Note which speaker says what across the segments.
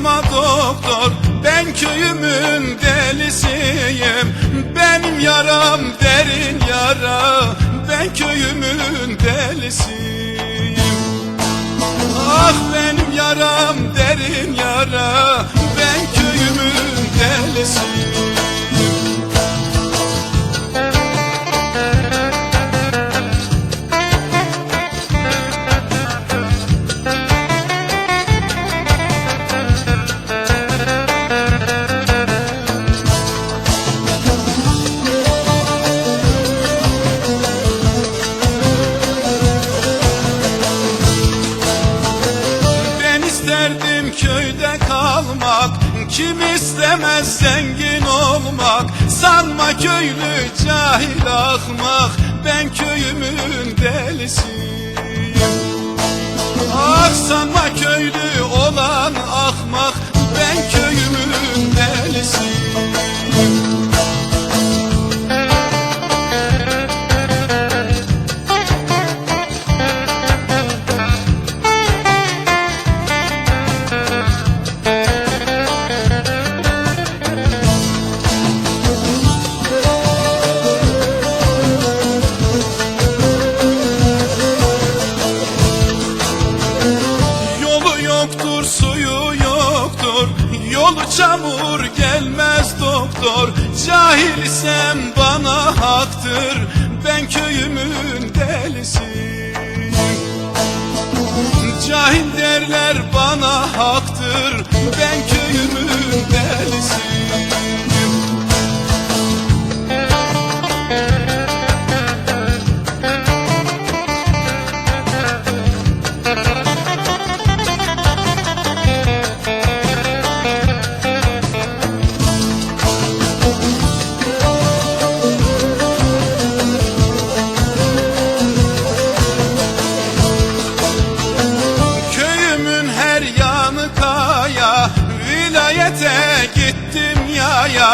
Speaker 1: sorma doktor Ben köyümün delisiyim. Benim yaram derin yara Ben köyümün delisiyim. Ah İsterdim köyde kalmak Kim istemez zengin olmak? Sanma köylü cahil ahmak Ben köyümün delisiyim. Ah sanma yoktur, suyu yoktur Yolu çamur gelmez doktor. Cahilsem bana haktır Ben köyümün delisiyim Cahil derler bana haktır Ben köyümün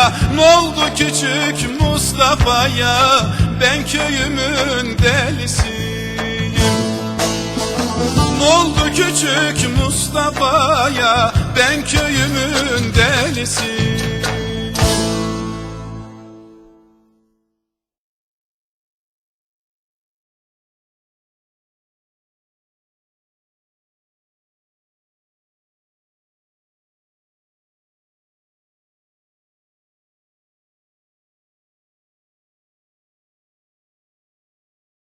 Speaker 1: yaya N'oldu küçük Mustafa'ya? Ben köyümün delisiyim. N'oldu küçük Mustafa'ya? Ben köyümün delisiyim